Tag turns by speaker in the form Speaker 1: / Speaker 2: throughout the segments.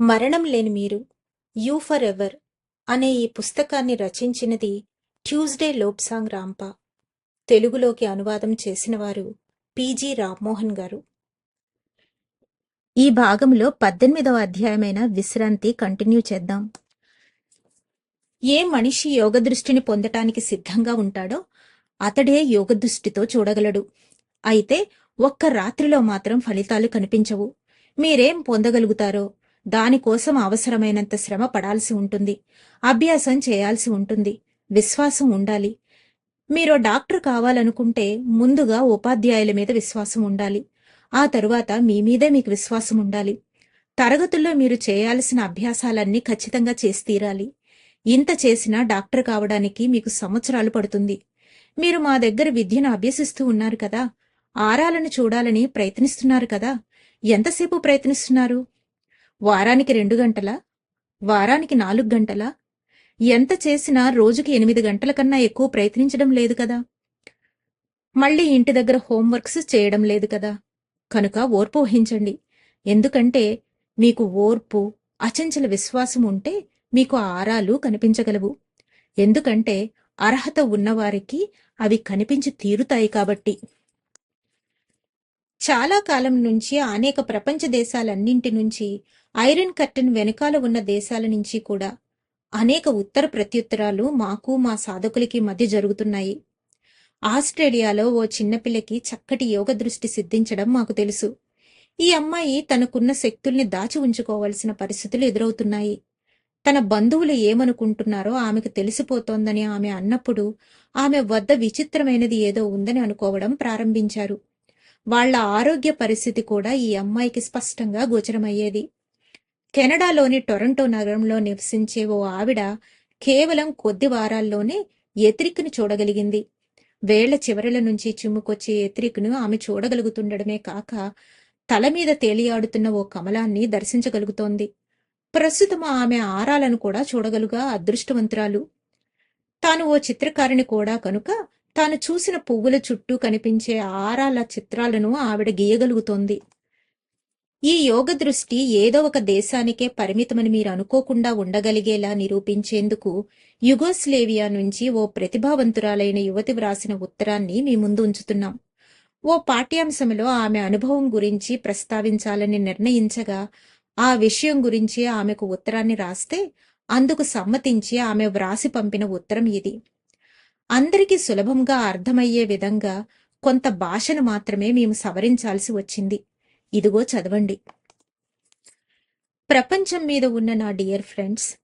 Speaker 1: మరణం లేని మీరు యూ ఫర్ ఎవర్ అనే ఈ పుస్తకాన్ని రచించినది ట్యూస్డే లోప్సాంగ్ రాంపా. తెలుగులోకి అనువాదం చేసినవారు పీజీ రామ్మోహన్ గారు. ఈ భాగంలో పద్దెనిమిదవ అధ్యాయమైన విశ్రాంతి కంటిన్యూ చేద్దాం. ఏ మనిషి యోగ దృష్టిని పొందటానికి సిద్ధంగా ఉంటాడో అతడే యోగ దృష్టితో చూడగలడు. అయితే ఒక్క రాత్రిలో మాత్రం ఫలితాలు కనిపించవు. మీరేం పొందగలుగుతారో దానికోసం అవసరమైనంత శ్రమ పడాల్సి ఉంటుంది. అభ్యాసం చేయాల్సి ఉంటుంది. విశ్వాసం ఉండాలి. మీరు డాక్టర్ కావాలనుకుంటే ముందుగా ఉపాధ్యాయుల మీద విశ్వాసం ఉండాలి. ఆ తరువాత మీ మీదే మీకు విశ్వాసం ఉండాలి. తరగతుల్లో మీరు చేయాల్సిన అభ్యాసాలన్నీ ఖచ్చితంగా చేసి తీరాలి. ఇంత చేసినా డాక్టర్ కావడానికి మీకు సంవత్సరాలు పడుతుంది. మీరు మా దగ్గర విద్యను అభ్యసిస్తూ ఉన్నారు కదా. ఆరాలను చూడాలని ప్రయత్నిస్తున్నారు కదా. ఎంతసేపు ప్రయత్నిస్తున్నారు? వారానికి రెండు గంటలా? వారానికి నాలుగు గంటలా? ఎంత చేసినా రోజుకి ఎనిమిది గంటల కన్నా ఎక్కువ ప్రయత్నించడం లేదు కదా? మళ్ళీ ఇంటి దగ్గర హోంవర్క్స్ చేయడం లేదు కదా? కనుక ఓర్పు వహించండి. ఎందుకంటే మీకు ఓర్పు అచంచల విశ్వాసం ఉంటే మీకు ఆరాలు కనిపించగలవు. ఎందుకంటే అర్హత ఉన్నవారికి అవి కనిపించి తీరుతాయి కాబట్టి. చాలా కాలం నుంచి అనేక ప్రపంచ దేశాలన్నింటి నుంచి ఐరన్ కర్టన్ వెనకాల ఉన్న దేశాల నుంచి కూడా అనేక ఉత్తర ప్రత్యుత్తరాలు మాకు మా సాధకులకి మధ్య జరుగుతున్నాయి. ఆస్ట్రేలియాలో ఓ చిన్నపిల్లకి చక్కటి యోగ దృష్టి సిద్ధించడం మాకు తెలుసు. ఈ అమ్మాయి తనకున్న శక్తుల్ని దాచి ఉంచుకోవాల్సిన పరిస్థితులు ఎదురవుతున్నాయి. తన బంధువులు ఏమనుకుంటున్నారో ఆమెకు తెలిసిపోతోందని ఆమె అన్నప్పుడు ఆమె వద్ద విచిత్రమైనది ఏదో ఉందని అనుకోవడం ప్రారంభించారు. వాళ్ళ ఆరోగ్య పరిస్థితి కూడా ఈ అమ్మాయికి స్పష్టంగా గోచరమయ్యేది. కెనడాలోని టొరంటో నగరంలో నివసించే ఓ ఆవిడ కేవలం కొద్ది వారాల్లోనే ఎత్రిక్ను చూడగలిగింది. వేళ్ళ చివరల నుంచి చిమ్ముకొచ్చే ఎత్రిక్ను ఆమె చూడగలుగుతుండడమే కాక తల మీద తేలియాడుతున్న ఓ కమలాన్ని దర్శించగలుగుతోంది. ప్రస్తుతం ఆమె ఆరాలను కూడా చూడగలుగా అదృష్టవంతురాలు. తాను ఓ చిత్రకారిణి కూడా కనుక తాను చూసిన పువ్వుల చుట్టూ కనిపించే ఆరాల చిత్రాలను ఆవిడ గీయగలుగుతోంది. ఈ యోగ దృష్టి ఏదో ఒక దేశానికే పరిమితమని మీరు అనుకోకుండా ఉండగలిగేలా నిరూపించేందుకు యుగోస్లేవియా నుంచి ఓ ప్రతిభావంతురాలైన యువతి వ్రాసిన ఉత్తరాన్ని మీ ముందు ఉంచుతున్నాం. ఓ పాఠ్యాంశంలో ఆమె అనుభవం గురించి ప్రస్తావించాలని నిర్ణయించగా ఆ విషయం గురించి ఆమెకు ఉత్తరాన్ని రాస్తే అందుకు సమ్మతించి ఆమె వ్రాసి పంపిన ఉత్తరం ఇది. అందరికీ సులభంగా అర్థమయ్యే విధంగా కొంత భాషను మాత్రమే మేము సవరించాల్సి వచ్చింది. ఇదిగో చదవండి. ప్రపంచం మీద ఉన్న నా డియర్ ఫ్రెండ్స్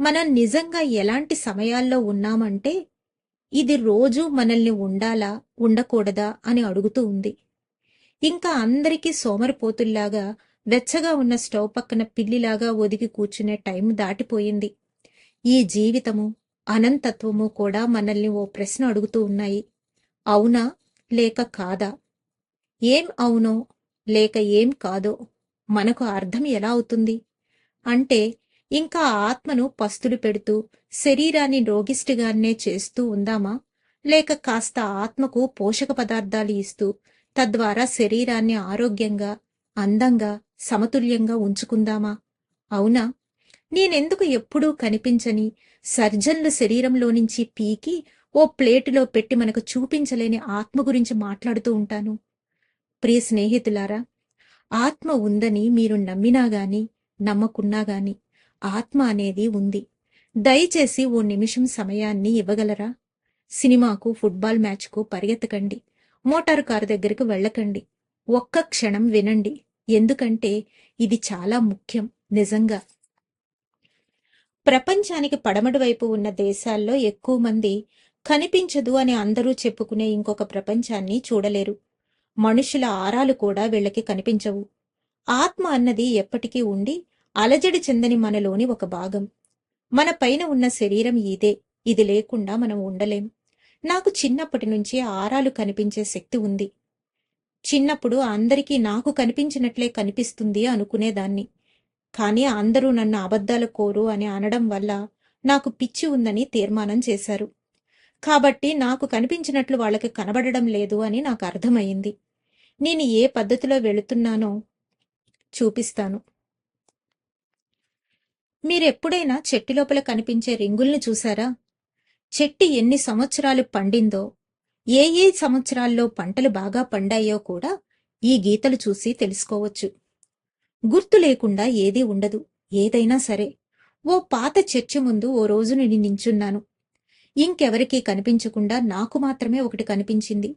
Speaker 1: మనం నిజంగా ఎలాంటి సమయాల్లో ఉన్నామంటే ఇది రోజు మనల్ని ఉండాలా ఉండకూడదా అని అడుగుతూ ఉంది. ఇంకా అందరికీ సోమరిపోతుల్లాగా వెచ్చగా ఉన్న స్టవ్ పక్కన పిల్లిలాగా ఒదిగి కూర్చునే టైం దాటిపోయింది. ఈ జీవితము అనంతత్వము కూడా మనల్ని ఓ ప్రశ్న అడుగుతూ ఉన్నాయి. అవునా? లేక కాదా? ఏం అవునో? లేక ఏం కాదో? మనకు అర్థం ఎలా అవుతుంది? అంటే ఇంకా ఆత్మను పస్తులు పెడుతూ శరీరాన్ని రోగిష్టిగానే చేస్తూ ఉందామా? లేక కాస్త ఆత్మకు పోషక పదార్థాలు ఇస్తూ తద్వారా శరీరాన్ని ఆరోగ్యంగా అందంగా సమతుల్యంగా ఉంచుకుందామా? అవునా? నేనెందుకు ఎప్పుడూ కనిపించని? సర్జన్లు శరీరంలో నుంచి పీకి ఓ ప్లేటులో పెట్టి మనకు చూపించలేని ఆత్మ గురించి మాట్లాడుతూ ఉంటాను. ప్రియ స్నేహితులారా ఆత్మ ఉందని మీరు నమ్మినా గాని నమ్మకున్నా గాని ఆత్మ అనేది ఉంది. దయచేసి ఓ నిమిషం సమయాన్ని ఇవ్వగలరా? సినిమాకు ఫుట్బాల్ మ్యాచ్కు పరిగెత్తకండి. మోటారు కారు దగ్గరకు వెళ్ళకండి. ఒక్క క్షణం వినండి. ఎందుకంటే ఇది చాలా ముఖ్యం నిజంగా. ప్రపంచానికి పడమటి వైపు ఉన్న దేశాల్లో ఎక్కువ మంది కనిపించదు అని అందరూ చెప్పుకునే ఇంకొక ప్రపంచాన్ని చూడలేరు. మనుషుల ఆరాలు కూడా వీళ్ళకి కనిపించవు. ఆత్మ అన్నది ఎప్పటికీ ఉండి అలజడి చెందని మనలోని ఒక భాగం. మన పైన ఉన్న శరీరం ఇదే. ఇది లేకుండా మనం ఉండలేం. నాకు చిన్నప్పటి నుంచి ఆరాలు కనిపించే శక్తి ఉంది. చిన్నప్పుడు అందరికీ నాకు కనిపించినట్లే కనిపిస్తుంది అనుకునేదాన్ని. కానీ అందరూ నన్ను అబద్ధాలు కోరు అని అనడం వల్ల నాకు పిచ్చి ఉందని తీర్మానం చేశారు. కాబట్టి నాకు కనిపించినట్లు వాళ్ళకి కనబడడం లేదు అని నాకు అర్థమైంది నేను ఏ పద్ధతిలో వెళుతున్నానో చూపిస్తాను. మీరెప్పుడైనా చెట్టు లోపల కనిపించే రింగుల్ని చూసారా చెట్టు ఎన్ని సంవత్సరాలు పండిందో ఏ ఏ సంవత్సరాల్లో పంటలు బాగా పండాయో కూడా ఈ గీతలు చూసి తెలుసుకోవచ్చు. గుర్తు లేకుండా ఏదీ ఉండదు. ఏదైనా సరే. ఓ పాత చర్చి ముందు ఓ రోజు నేను నించున్నాను. ఇంకెవరికీ కనిపించకుండా నాకు మాత్రమే ఒకటి కనిపించింది.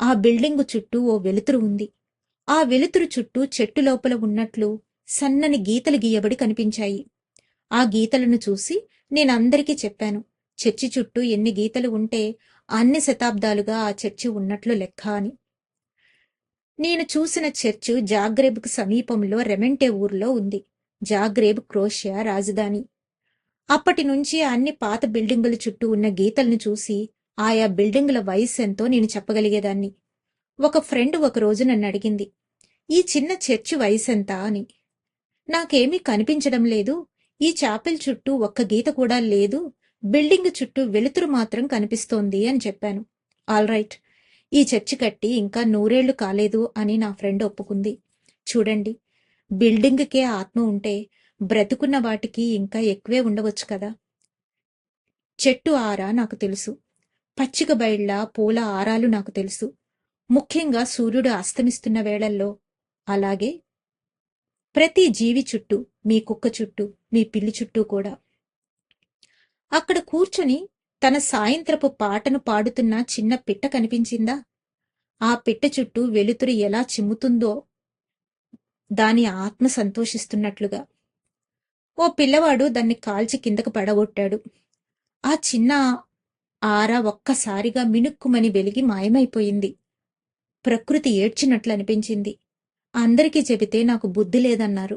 Speaker 1: ఆ బిల్డింగు చుట్టూ ఓ వెలుతురు ఉంది. ఆ వెలుతురు చుట్టూ చెట్టు లోపల ఉన్నట్లు సన్నని గీతలు గీయబడి కనిపించాయి. ఆ గీతలను చూసి నేనందరికీ చెప్పాను. చర్చి చుట్టూ ఎన్ని గీతలు ఉంటే అన్ని శతాబ్దాలుగా ఆ చర్చి ఉన్నట్లు లెక్క అని. నేను చూసిన చర్చు జాగ్రేబ్కు సమీపంలో రెమెంటే ఊర్లో ఉంది. జాగ్రేబ్ క్రోషియా రాజధాని. అప్పటి నుంచి అన్ని పాత బిల్డింగుల చుట్టూ ఉన్న గీతలను చూసి ఆయా బిల్డింగుల వయసు ఎంతో నేను చెప్పగలిగేదాన్ని. ఒక ఫ్రెండ్ ఒకరోజు నన్ను అడిగింది ఈ చిన్న చర్చి వయసెంత? అని. నాకేమీ కనిపించడం లేదు. ఈ చాపెల్ చుట్టూ ఒక్క గీత కూడా లేదు. బిల్డింగ్ చుట్టూ వెలుతురు మాత్రం కనిపిస్తోంది అని చెప్పాను. All right. ఈ చర్చి కట్టి ఇంకా నూరేళ్ళు కాలేదు అని నా ఫ్రెండ్ ఒప్పుకుంది. చూడండి బిల్డింగ్కే ఆత్మ ఉంటే బ్రతుకున్న వాటికి ఇంకా ఎక్కువే ఉండవచ్చు కదా? చెట్టు ఆర నాకు తెలుసు. పచ్చిక బయళ్ళ పూల ఆరాలు నాకు తెలుసు. ముఖ్యంగా సూర్యుడు అస్తమిస్తున్న వేళల్లో. అలాగే ప్రతి జీవి చుట్టూ మీ కుక్క చుట్టూ మీ పిల్లి చుట్టూ కూడా. అక్కడ కూర్చొని తన సాయంత్రపు పాటను పాడుతున్న చిన్న పిట్ట కనిపించిందా? ఆ పిట్ట చుట్టూ వెలుతురు ఎలా చిమ్ముతుందో దాని ఆత్మ సంతోషిస్తున్నట్లుగా. ఓ పిల్లవాడు దాన్ని కాల్చి కిందకు పడగొట్టాడు. ఆ చిన్న ఆర ఒక్కసారిగా మినుక్కుమని వెలిగి మాయమైపోయింది. ప్రకృతి ఏడ్చినట్లు అనిపించింది. అందరికీ చెబితే నాకు బుద్ధి లేదన్నారు.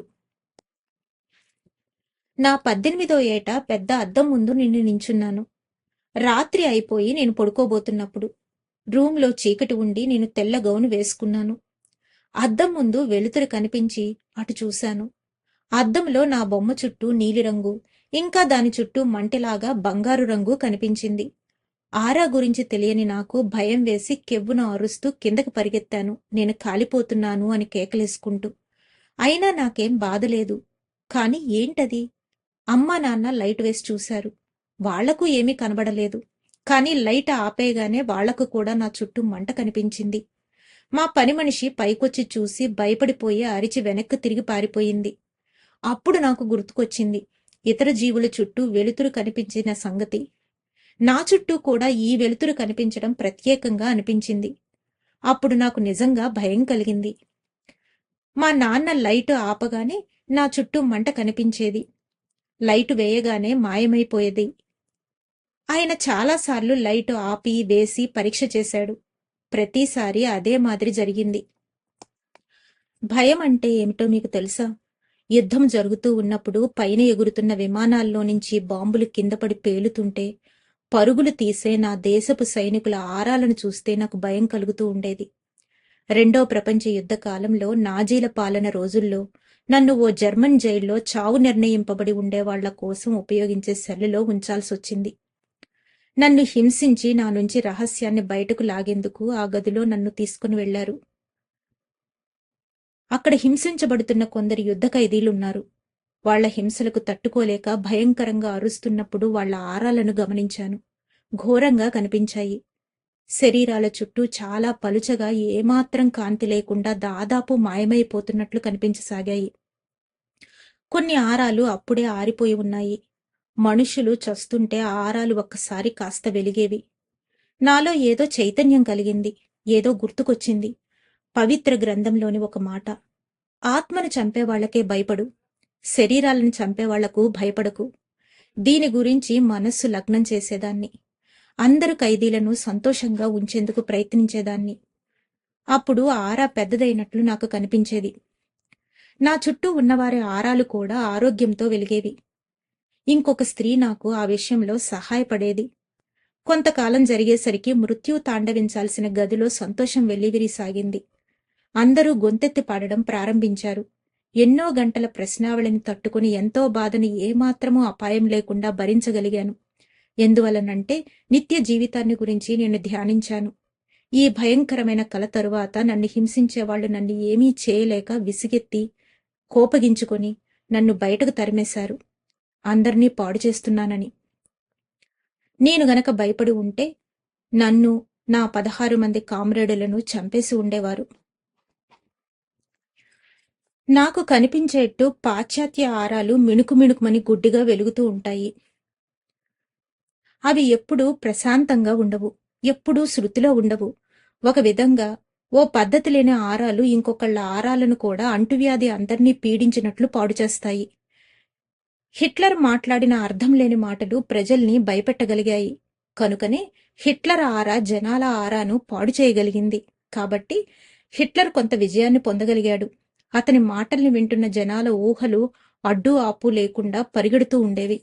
Speaker 1: నా పద్దెనిమిదో ఏట పెద్ద అద్దం ముందు నిన్ను నించున్నాను. రాత్రి అయిపోయి నేను పడుకోబోతున్నప్పుడు రూంలో చీకటి ఉండి నేను తెల్ల గౌను వేసుకున్నాను. అద్దం ముందు వెలుతురు కనిపించి అటు చూశాను. అద్దంలో నా బొమ్మ చుట్టూ నీలిరంగు ఇంకా దాని చుట్టూ మంటెలాగా బంగారు రంగు కనిపించింది. ఆరా గురించి తెలియని నాకు భయం వేసి కెవ్వును అరుస్తూ కిందకి పరిగెత్తాను. నేను కాలిపోతున్నాను అని కేకలేసుకుంటూ. అయినా నాకేం బాధలేదు. కాని ఏంటది? అమ్మా నాన్న లైట్ వేసి చూశారు. వాళ్ళకు ఏమీ కనబడలేదు. కాని లైట్ ఆపేయగానే వాళ్ళకు కూడా నా చుట్టూ మంట కనిపించింది. మా పని మనిషి పైకొచ్చి చూసి భయపడిపోయి అరిచి వెనక్కి తిరిగి పారిపోయింది. అప్పుడు నాకు గుర్తుకొచ్చింది ఇతర జీవుల చుట్టూ వెలుతురు కనిపించిన సంగతి. నా చుట్టూ కూడా ఈ వెలుతురు కనిపించడం ప్రత్యేకంగా అనిపించింది. అప్పుడు నాకు నిజంగా భయం కలిగింది. మా నాన్న లైటు ఆపగానే నా చుట్టూ మంట కనిపించేది. లైటు వేయగానే మాయమైపోయేది. ఆయన చాలాసార్లు లైట్ ఆపి వేసి పరీక్ష చేశాడు. ప్రతిసారి అదే మాదిరి జరిగింది. భయం అంటే ఏమిటో మీకు తెలుసా? యుద్ధం జరుగుతూ ఉన్నప్పుడు పైన ఎగురుతున్న విమానాల్లో నుంచి బాంబులు కిందపడి పేలుతుంటే పరుగులు తీసే నా దేశపు సైనికుల ఆరాలను చూస్తే నాకు భయం కలుగుతూ ఉండేది. రెండో ప్రపంచ యుద్ధ కాలంలో నాజీల పాలన రోజుల్లో నన్ను ఓ జర్మన్ జైల్లో చావు నిర్ణయింపబడి ఉండేవాళ్ళ కోసం ఉపయోగించే సెల్లులో ఉంచాల్సొచ్చింది. నన్ను హింసించి నా నుంచి రహస్యాన్ని బయటకు లాగేందుకు ఆ గదిలో నన్ను తీసుకుని వెళ్ళారు అక్కడ హింసించబడుతున్న కొందరు యుద్ధ ఖైదీలున్నారు. వాళ్ళ హింసలకు తట్టుకోలేక భయంకరంగా అరుస్తున్నప్పుడు వాళ్ళ ఆరాలను గమనించాను. ఘోరంగా కనిపించాయి. శరీరాల చుట్టూ చాలా పలుచగా ఏమాత్రం కాంతి లేకుండా దాదాపు మాయమైపోతున్నట్లు కనిపించసాగాయి. కొన్ని ఆరాలు అప్పుడే ఆరిపోయి ఉన్నాయి. మనుషులు చస్తుంటే ఆరాలు ఒక్కసారి కాస్త వెలిగేవి. నాలో ఏదో చైతన్యం కలిగింది ఏదో గుర్తుకొచ్చింది. పవిత్ర గ్రంథంలోని ఒక మాట. ఆత్మను చంపేవాళ్ళకే భయపడు. శరీరాలను చంపేవాళ్ళకు భయపడకు. దీని గురించి మనస్సు లగ్నం చేసేదాన్ని. అందరు ఖైదీలను సంతోషంగా ఉంచేందుకు ప్రయత్నించేదాన్ని. అప్పుడు ఆరా పెద్దదైనట్లు నాకు కనిపించేది. నా చుట్టూ ఉన్నవారి ఆరాలు కూడా ఆరోగ్యంతో వెలిగేవి. ఇంకొక స్త్రీ నాకు ఆ విషయంలో సహాయపడేది. కొంతకాలం జరిగేసరికి మృత్యు తాండవించాల్సిన గదిలో సంతోషం వెల్లివిరిసాగింది. అందరూ గొంతెత్తి పాడడం ప్రారంభించారు. ఎన్నో గంటల ప్రశ్నావళిని తట్టుకుని ఎంతో బాధని ఏమాత్రమూ అపాయం లేకుండా భరించగలిగాను. ఎందువలనంటే నిత్య జీవితాన్ని గురించి నేను ధ్యానించాను. ఈ భయంకరమైన కల తరువాత నన్ను హింసించేవాళ్ళు నన్ను ఏమీ చేయలేక విసిగెత్తి కోపగించుకొని నన్ను బయటకు తరిమేశారు. అందరినీ పాడు చేస్తున్నానని. నేను గనక భయపడి ఉంటే నన్ను నా పదహారు మంది కామ్రేడులను చంపేసి ఉండేవారు. నాకు కనిపించేట్టు పాశ్చాత్య ఆరాలు మిణుకు మిణుకుమని గుడ్డిగా వెలుగుతూ ఉంటాయి. అవి ఎప్పుడూ ప్రశాంతంగా ఉండవు ఎప్పుడూ శృతిలో ఉండవు. ఒక విధంగా ఓ పద్ధతి లేని ఆరాలు ఇంకొకళ్ళ ఆరాలను కూడా అంటువ్యాధి అందర్నీ పీడించినట్లు పాడు చేస్తాయి. హిట్లర్ మాట్లాడిన అర్థం లేని మాటలు ప్రజల్ని భయపెట్టగలిగాయి. కనుకనే హిట్లర్ ఆరా జనాల ఆరాను పాడు చేయగలిగింది. కాబట్టి హిట్లర్ కొంత విజయాన్ని పొందగలిగాడు. అతని మాటల్ని వింటున్న జనాల ఊహలు అడ్డు ఆపు లేకుండా పరిగెడుతూ ఉండేవి.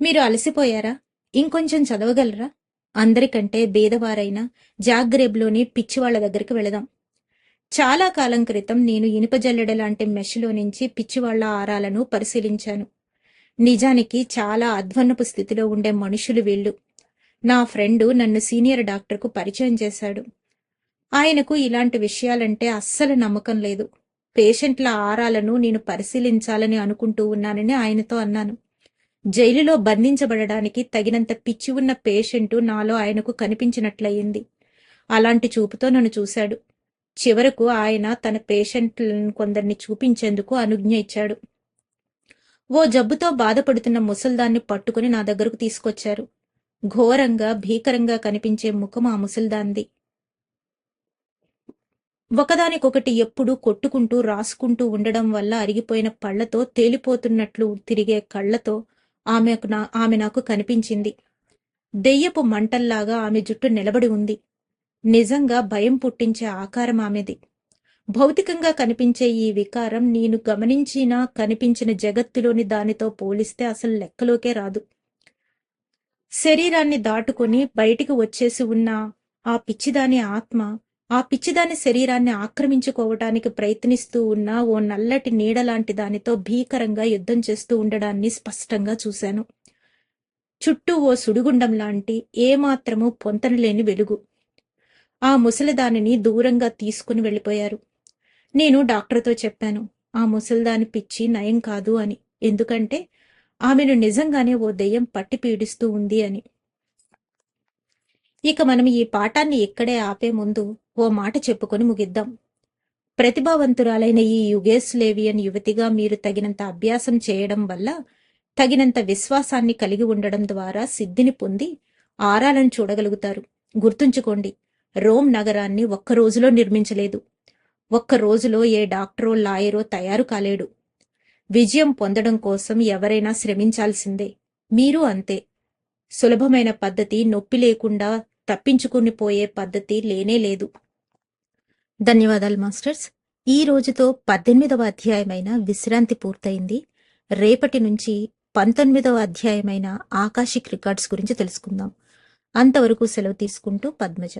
Speaker 1: మీరు అలసిపోయారా? ఇంకొంచెం చదవగలరా? అందరికంటే బీదవారైన జాగ్రేబ్లోని పిచ్చివాళ్ళ దగ్గరికి వెళదాం. చాలా కాలం క్రితం నేను ఇనుపజల్లెడ లాంటి మెష్లో నుంచి పిచ్చివాళ్ళ ఆరాలను పరిశీలించాను. నిజానికి చాలా అధ్వన్నపు స్థితిలో ఉండే మనుషులు వీళ్ళు. నా ఫ్రెండు నన్ను సీనియర్ డాక్టర్కు పరిచయం చేశాడు. ఆయనకు ఇలాంటి విషయాలంటే అస్సలు నమ్మకం లేదు. పేషెంట్ల ఆరాలను నేను పరిశీలించాలని అనుకుంటూ ఉన్నానని ఆయనతో అన్నాను. జైలులో బంధించబడడానికి తగినంత పిచ్చి ఉన్న పేషెంటు నాలో ఆయనకు కనిపించినట్లయింది. అలాంటి చూపుతో నన్ను చూశాడు. చివరకు ఆయన తన పేషెంట్లను కొందరిని చూపించేందుకు అనుజ్ఞ ఇచ్చాడు. ఓ జబ్బుతో బాధపడుతున్న ముసల్దాన్ని పట్టుకుని నా దగ్గరకు తీసుకొచ్చారు. ఘోరంగా భీకరంగా కనిపించే ముఖం ఆ ముసల్దాంది ఒకదానికొకటి ఎప్పుడూ కొట్టుకుంటూ రాసుకుంటూ ఉండడం వల్ల అరిగిపోయిన పళ్ళతో తేలిపోతున్నట్లు తిరిగే కళ్ళతో ఆమెకు నా ఆమె నాకు కనిపించింది. దెయ్యపు మంటల్లాగా ఆమె జుట్టు నిలబడి ఉంది. నిజంగా భయం పుట్టించే ఆకారం ఆమెది. భౌతికంగా కనిపించే ఈ వికారం నేను గమనించినా కనిపించిన జగత్తులోని దానితో పోలిస్తే అసలు లెక్కలోకే రాదు. శరీరాన్ని దాటుకొని బయటికి వచ్చేసి ఉన్న ఆ పిచ్చిదాని ఆత్మ ఆ పిచ్చిదాని శరీరాన్ని ఆక్రమించుకోవటానికి ప్రయత్నిస్తూ ఉన్న ఓ నల్లటి నీడలాంటి దానితో భీకరంగా యుద్ధం చేస్తూ ఉండడాన్ని స్పష్టంగా చూశాను. చుట్టూ ఓ సుడిగుండం లాంటి ఏమాత్రము పొంతనలేని వెలుగు. ఆ ముసలిదానిని దూరంగా తీసుకుని వెళ్ళిపోయారు. నేను డాక్టర్తో చెప్పాను ఆ ముసలిదాని పిచ్చి నయం కాదు అని. ఎందుకంటే ఆమెను నిజంగానే ఓ దెయ్యం పట్టి పీడిస్తూ ఉంది అని. ఇక మనం ఈ పాఠాన్ని ఇక్కడే ఆపే ముందు ఓ మాట చెప్పుకొని ముగిద్దాం. ప్రతిభావంతురాలైన ఈ యుగేస్లేవియన్ యువతిగా మీరు తగినంత అభ్యాసం చేయడం వల్ల తగినంత విశ్వాసాన్ని కలిగి ఉండడం ద్వారా సిద్ధిని పొంది ఆరాలను చూడగలుగుతారు. గుర్తుంచుకోండి రోమ్ నగరాన్ని ఒక్క రోజులో నిర్మించలేదు. ఒక్క రోజులో ఏ డాక్టరో లాయరో తయారు కాలేడు. విజయం పొందడం కోసం ఎవరైనా శ్రమించాల్సిందే. మీరు అంతే. సులభమైన పద్ధతి నొప్పి లేకుండా తప్పించుకుని పోయే పద్ధతి లేనే లేదు. ధన్యవాదాలు మాస్టర్స్. ఈ రోజుతో పద్దెనిమిదవ అధ్యాయమైన విశ్రాంతి పూర్తయింది. రేపటి నుంచి పంతొమ్మిదవ అధ్యాయమైన ఆకాశిక్ రికార్డ్స్ గురించి తెలుసుకుందాం. అంతవరకు సెలవు తీసుకుంటూ పద్మజ.